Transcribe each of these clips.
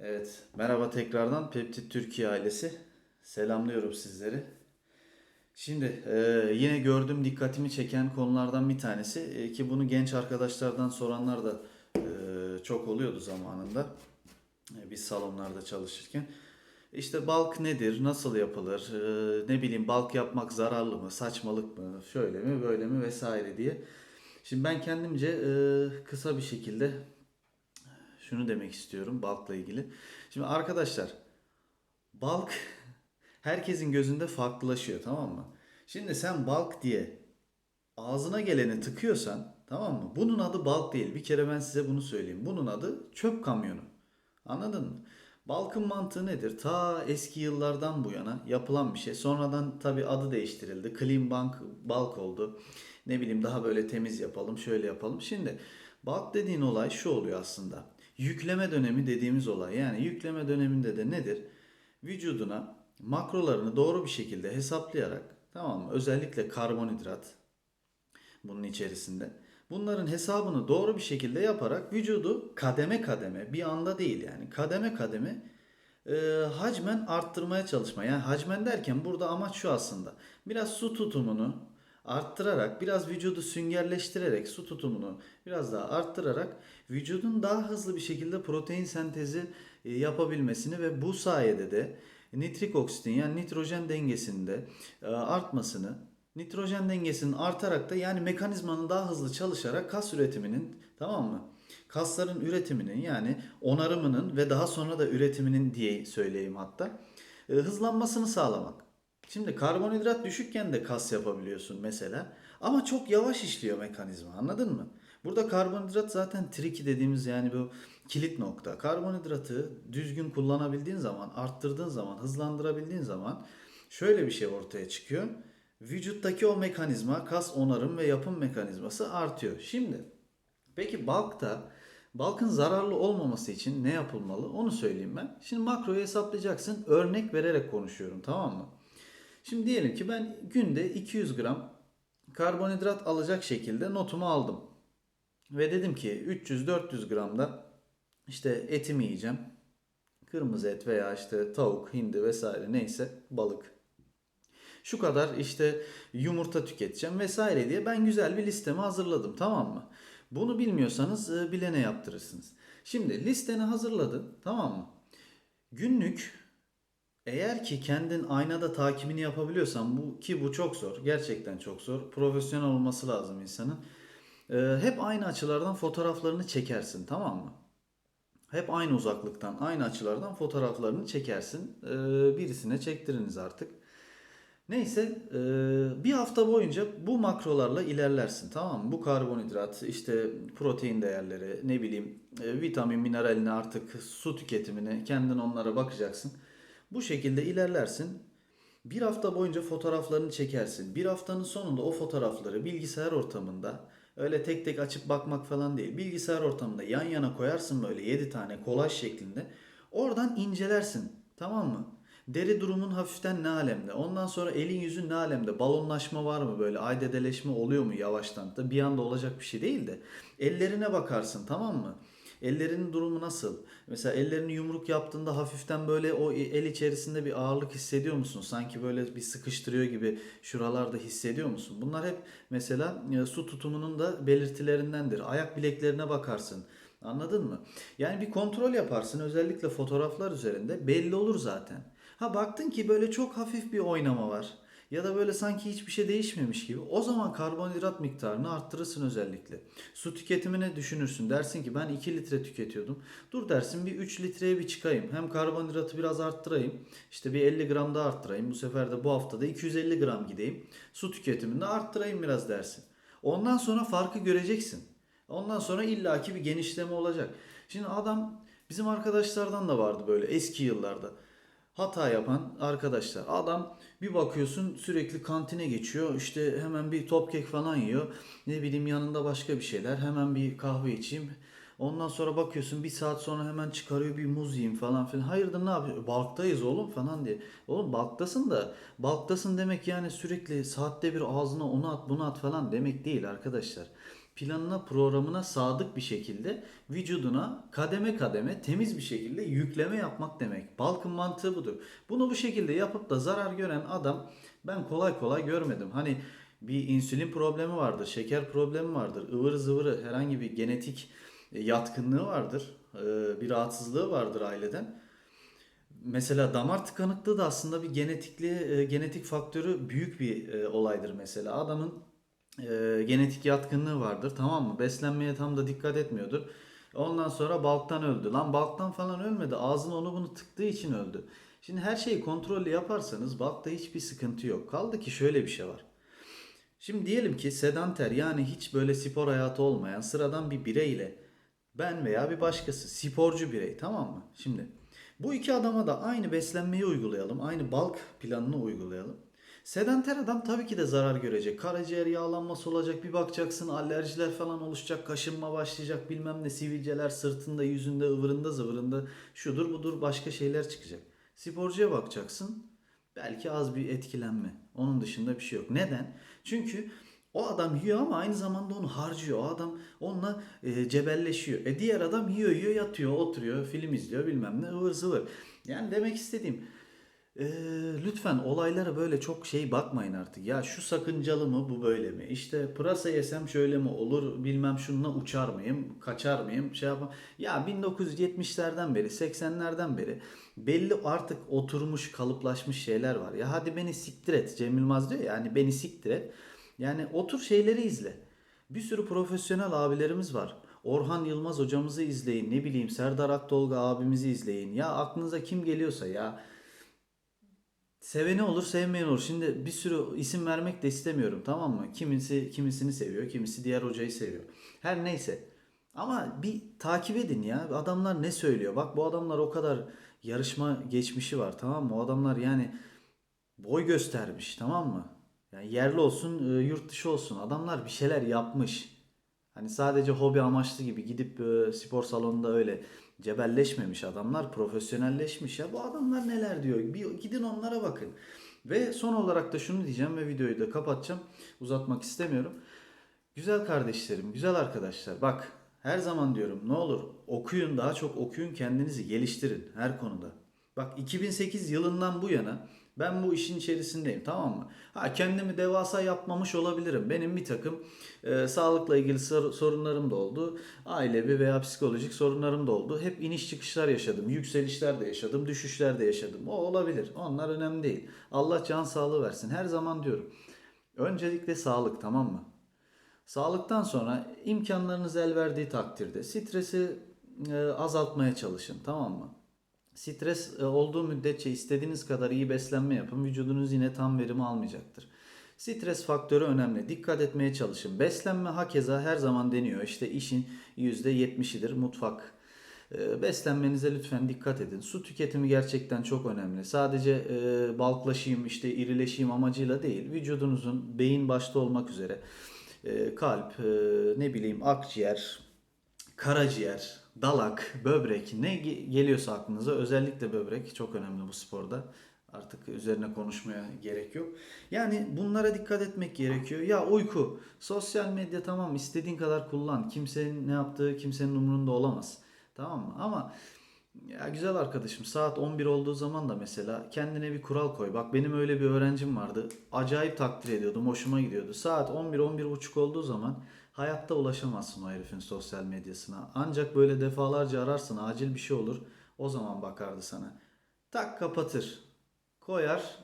Evet, merhaba tekrardan Peptit Türkiye ailesi. Selamlıyorum sizleri. Şimdi e, yine gördüğüm dikkatimi çeken konulardan bir tanesi e, ki bunu genç arkadaşlardan soranlar da e, çok oluyordu zamanında e, biz salonlarda çalışırken. İşte balk nedir, nasıl yapılır, e, ne bileyim balk yapmak zararlı mı, saçmalık mı, şöyle mi, böyle mi vesaire diye. Şimdi ben kendimce e, kısa bir şekilde şunu demek istiyorum balkla ilgili. Şimdi arkadaşlar balk herkesin gözünde farklılaşıyor tamam mı? Şimdi sen balk diye ağzına geleni tıkıyorsan tamam mı? Bunun adı balk değil. Bir kere ben size bunu söyleyeyim. Bunun adı çöp kamyonu. Anladın mı? Balkın mantığı nedir? Ta eski yıllardan bu yana yapılan bir şey. Sonradan tabii adı değiştirildi. Clean Bank Balk oldu. Ne bileyim daha böyle temiz yapalım, şöyle yapalım. Şimdi balk dediğin olay şu oluyor aslında. Yükleme dönemi dediğimiz olay. Yani yükleme döneminde de nedir? Vücuduna makrolarını doğru bir şekilde hesaplayarak tamam mı? Özellikle karbonhidrat bunun içerisinde. Bunların hesabını doğru bir şekilde yaparak vücudu kademe kademe bir anda değil yani kademe kademe e, hacmen arttırmaya çalışma. Yani hacmen derken burada amaç şu aslında. Biraz su tutumunu arttırarak, biraz vücudu süngerleştirerek, su tutumunu biraz daha arttırarak vücudun daha hızlı bir şekilde protein sentezi e, yapabilmesini ve bu sayede de nitrik oksitin yani nitrojen dengesinde e, artmasını nitrojen dengesinin artarak da yani mekanizmanın daha hızlı çalışarak kas üretiminin tamam mı? Kasların üretiminin yani onarımının ve daha sonra da üretiminin diye söyleyeyim hatta e, hızlanmasını sağlamak. Şimdi karbonhidrat düşükken de kas yapabiliyorsun mesela ama çok yavaş işliyor mekanizma anladın mı? Burada karbonhidrat zaten tricky dediğimiz yani bu kilit nokta. Karbonhidratı düzgün kullanabildiğin zaman, arttırdığın zaman, hızlandırabildiğin zaman şöyle bir şey ortaya çıkıyor. Vücuttaki o mekanizma, kas onarım ve yapım mekanizması artıyor. Şimdi peki balkta balkın zararlı olmaması için ne yapılmalı? Onu söyleyeyim ben. Şimdi makroyu hesaplayacaksın. Örnek vererek konuşuyorum tamam mı? Şimdi diyelim ki ben günde 200 gram karbonhidrat alacak şekilde notumu aldım. Ve dedim ki 300-400 gram da işte etimi yiyeceğim. Kırmızı et veya işte tavuk, hindi vesaire neyse balık. Şu kadar işte yumurta tüketeceğim vesaire diye ben güzel bir listemi hazırladım tamam mı? Bunu bilmiyorsanız e, bilene yaptırırsınız. Şimdi listeni hazırladın tamam mı? Günlük eğer ki kendin aynada takibini yapabiliyorsan bu ki bu çok zor. Gerçekten çok zor. Profesyonel olması lazım insanın. Ee, hep aynı açılardan fotoğraflarını çekersin tamam mı? Hep aynı uzaklıktan, aynı açılardan fotoğraflarını çekersin. Ee, birisine çektiriniz artık. Neyse e, bir hafta boyunca bu makrolarla ilerlersin tamam mı? Bu karbonhidrat, işte protein değerleri, ne bileyim e, vitamin, mineralini artık su tüketimine kendin onlara bakacaksın. Bu şekilde ilerlersin. Bir hafta boyunca fotoğraflarını çekersin. Bir haftanın sonunda o fotoğrafları bilgisayar ortamında öyle tek tek açıp bakmak falan değil. Bilgisayar ortamında yan yana koyarsın böyle 7 tane kolaj şeklinde. Oradan incelersin. Tamam mı? Deri durumun hafiften ne alemde? Ondan sonra elin yüzün ne alemde? Balonlaşma var mı böyle? Aydedeleşme oluyor mu yavaştan? Da bir anda olacak bir şey değil de. Ellerine bakarsın tamam mı? Ellerinin durumu nasıl? Mesela ellerini yumruk yaptığında hafiften böyle o el içerisinde bir ağırlık hissediyor musun? Sanki böyle bir sıkıştırıyor gibi şuralarda hissediyor musun? Bunlar hep mesela e, su tutumunun da belirtilerindendir. Ayak bileklerine bakarsın. Anladın mı? Yani bir kontrol yaparsın özellikle fotoğraflar üzerinde belli olur zaten. Ha baktın ki böyle çok hafif bir oynama var. Ya da böyle sanki hiçbir şey değişmemiş gibi. O zaman karbonhidrat miktarını arttırırsın özellikle. Su tüketimine düşünürsün. Dersin ki ben 2 litre tüketiyordum. Dur dersin bir 3 litreye bir çıkayım. Hem karbonhidratı biraz arttırayım. İşte bir 50 gram daha arttırayım. Bu sefer de bu haftada 250 gram gideyim. Su tüketimini de arttırayım biraz dersin. Ondan sonra farkı göreceksin. Ondan sonra illaki bir genişleme olacak. Şimdi adam bizim arkadaşlardan da vardı böyle eski yıllarda hata yapan arkadaşlar. Adam bir bakıyorsun sürekli kantine geçiyor. İşte hemen bir top kek falan yiyor. Ne bileyim yanında başka bir şeyler. Hemen bir kahve içeyim. Ondan sonra bakıyorsun bir saat sonra hemen çıkarıyor bir muz yiyeyim falan filan. Hayırdır ne yapıyor? Balktayız oğlum falan diye. Oğlum balktasın da balktasın demek yani sürekli saatte bir ağzına onu at bunu at falan demek değil arkadaşlar. planına, programına sadık bir şekilde vücuduna kademe kademe temiz bir şekilde yükleme yapmak demek. Balkın mantığı budur. Bunu bu şekilde yapıp da zarar gören adam ben kolay kolay görmedim. Hani bir insülin problemi vardır, şeker problemi vardır, ıvır zıvırı herhangi bir genetik yatkınlığı vardır, e, bir rahatsızlığı vardır aileden. Mesela damar tıkanıklığı da aslında bir genetikli e, genetik faktörü büyük bir e, olaydır mesela. Adamın e, genetik yatkınlığı vardır tamam mı? Beslenmeye tam da dikkat etmiyordur. Ondan sonra balktan öldü. Lan balktan falan ölmedi. Ağzına onu bunu tıktığı için öldü. Şimdi her şeyi kontrollü yaparsanız balkta hiçbir sıkıntı yok. Kaldı ki şöyle bir şey var. Şimdi diyelim ki sedanter yani hiç böyle spor hayatı olmayan sıradan bir bireyle ben veya bir başkası sporcu birey tamam mı? Şimdi bu iki adama da aynı beslenmeyi uygulayalım. Aynı balk planını uygulayalım. Sedanter adam tabii ki de zarar görecek. Karaciğer yağlanması olacak. Bir bakacaksın alerjiler falan oluşacak. Kaşınma başlayacak. Bilmem ne sivilceler sırtında, yüzünde, ıvırında, zıvırında. Şudur budur başka şeyler çıkacak. Sporcuya bakacaksın. Belki az bir etkilenme. Onun dışında bir şey yok. Neden? Çünkü o adam yiyor ama aynı zamanda onu harcıyor. O adam onunla e, cebelleşiyor. E diğer adam yiyor yiyor yatıyor oturuyor film izliyor bilmem ne ıvır zıvır. Yani demek istediğim e, lütfen olaylara böyle çok şey bakmayın artık. Ya şu sakıncalı mı bu böyle mi? İşte pırasa yesem şöyle mi olur bilmem şununla uçar mıyım kaçar mıyım şey yapam. Ya 1970'lerden beri 80'lerden beri belli artık oturmuş kalıplaşmış şeyler var. Ya hadi beni siktir et Cem Yılmaz diyor ya yani beni siktir et. Yani otur şeyleri izle. Bir sürü profesyonel abilerimiz var. Orhan Yılmaz hocamızı izleyin. Ne bileyim Serdar Aktolga abimizi izleyin. Ya aklınıza kim geliyorsa ya. Seveni olur sevmeyen olur. Şimdi bir sürü isim vermek de istemiyorum tamam mı? Kimisi kimisini seviyor, kimisi diğer hocayı seviyor. Her neyse. Ama bir takip edin ya. Adamlar ne söylüyor? Bak bu adamlar o kadar yarışma geçmişi var tamam mı? O adamlar yani boy göstermiş tamam mı? Yani yerli olsun, e, yurt dışı olsun. Adamlar bir şeyler yapmış. Hani sadece hobi amaçlı gibi gidip e, spor salonunda öyle cebelleşmemiş adamlar, profesyonelleşmiş ya. Bu adamlar neler diyor? Bir gidin onlara bakın. Ve son olarak da şunu diyeceğim ve videoyu da kapatacağım. Uzatmak istemiyorum. Güzel kardeşlerim, güzel arkadaşlar. Bak her zaman diyorum ne olur okuyun daha çok okuyun kendinizi geliştirin her konuda. Bak 2008 yılından bu yana ben bu işin içerisindeyim tamam mı? Ha kendimi devasa yapmamış olabilirim. Benim bir takım e, sağlıkla ilgili sor- sorunlarım da oldu. Ailevi veya psikolojik sorunlarım da oldu. Hep iniş çıkışlar yaşadım. Yükselişler de yaşadım. Düşüşler de yaşadım. O olabilir. Onlar önemli değil. Allah can sağlığı versin. Her zaman diyorum. Öncelikle sağlık tamam mı? Sağlıktan sonra imkanlarınız el verdiği takdirde stresi e, azaltmaya çalışın tamam mı? Stres e, olduğu müddetçe istediğiniz kadar iyi beslenme yapın. Vücudunuz yine tam verimi almayacaktır. Stres faktörü önemli. Dikkat etmeye çalışın. Beslenme hakeza her zaman deniyor. İşte işin %70'idir mutfak. E, Beslenmenize lütfen dikkat edin. Su tüketimi gerçekten çok önemli. Sadece e, balklaşayım, işte irileşeyim amacıyla değil. Vücudunuzun beyin başta olmak üzere e, kalp, e, ne bileyim akciğer, karaciğer, dalak, böbrek ne ge- geliyorsa aklınıza özellikle böbrek çok önemli bu sporda. Artık üzerine konuşmaya gerek yok. Yani bunlara dikkat etmek gerekiyor. Ya uyku, sosyal medya tamam istediğin kadar kullan. Kimsenin ne yaptığı kimsenin umurunda olamaz. Tamam mı? Ama ya güzel arkadaşım saat 11 olduğu zaman da mesela kendine bir kural koy. Bak benim öyle bir öğrencim vardı. Acayip takdir ediyordum. Hoşuma gidiyordu. Saat 11-11.30 olduğu zaman hayatta ulaşamazsın o herifin sosyal medyasına. Ancak böyle defalarca ararsın acil bir şey olur. O zaman bakardı sana. Tak kapatır. Koyar.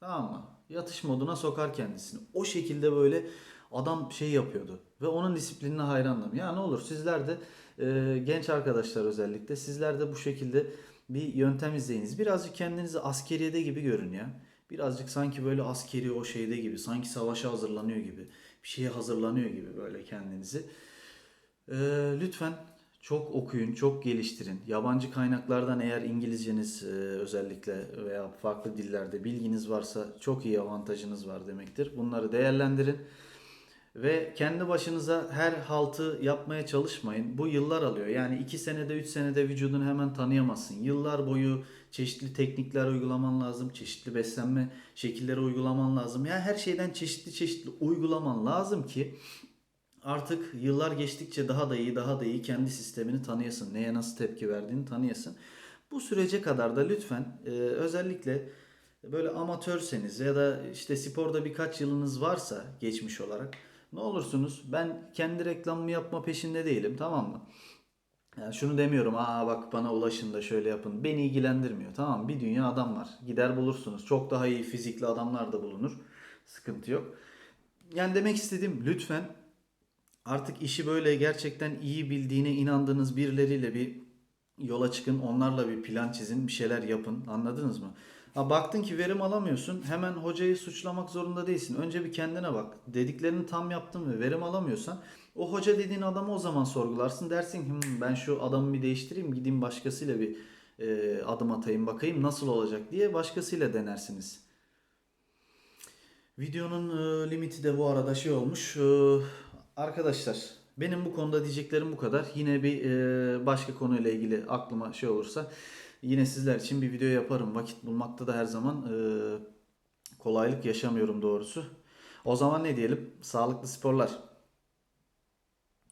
Tamam mı? Yatış moduna sokar kendisini. O şekilde böyle adam şey yapıyordu. Ve onun disiplinine hayrandım. Ya ne olur sizler de e, genç arkadaşlar özellikle sizler de bu şekilde bir yöntem izleyiniz. Birazcık kendinizi askeriyede gibi görün ya. Birazcık sanki böyle askeri o şeyde gibi. Sanki savaşa hazırlanıyor gibi. Bir şeye hazırlanıyor gibi böyle kendinizi. Ee, lütfen çok okuyun, çok geliştirin. Yabancı kaynaklardan eğer İngilizceniz e, özellikle veya farklı dillerde bilginiz varsa çok iyi avantajınız var demektir. Bunları değerlendirin. Ve kendi başınıza her haltı yapmaya çalışmayın. Bu yıllar alıyor. Yani 2 senede 3 senede vücudunu hemen tanıyamazsın. Yıllar boyu çeşitli teknikler uygulaman lazım. Çeşitli beslenme şekilleri uygulaman lazım. Yani her şeyden çeşitli çeşitli uygulaman lazım ki artık yıllar geçtikçe daha da iyi daha da iyi kendi sistemini tanıyasın. Neye nasıl tepki verdiğini tanıyasın. Bu sürece kadar da lütfen e, özellikle böyle amatörseniz ya da işte sporda birkaç yılınız varsa geçmiş olarak ne olursunuz ben kendi reklamımı yapma peşinde değilim tamam mı? Yani şunu demiyorum aa bak bana ulaşın da şöyle yapın. Beni ilgilendirmiyor tamam? Bir dünya adam var. Gider bulursunuz. Çok daha iyi fizikli adamlar da bulunur. Sıkıntı yok. Yani demek istediğim lütfen artık işi böyle gerçekten iyi bildiğine inandığınız birileriyle bir yola çıkın. Onlarla bir plan çizin. Bir şeyler yapın. Anladınız mı? Ha, baktın ki verim alamıyorsun. Hemen hocayı suçlamak zorunda değilsin. Önce bir kendine bak. Dediklerini tam yaptın ve verim alamıyorsan o hoca dediğin adamı o zaman sorgularsın. Dersin ki "Hmm, ben şu adamı bir değiştireyim. Gideyim başkasıyla bir e, adım atayım bakayım nasıl olacak diye başkasıyla denersiniz. Videonun e, limiti de bu arada şey olmuş. E, arkadaşlar benim bu konuda diyeceklerim bu kadar. Yine bir e, başka konuyla ilgili aklıma şey olursa yine sizler için bir video yaparım. Vakit bulmakta da her zaman e, kolaylık yaşamıyorum doğrusu. O zaman ne diyelim? Sağlıklı sporlar.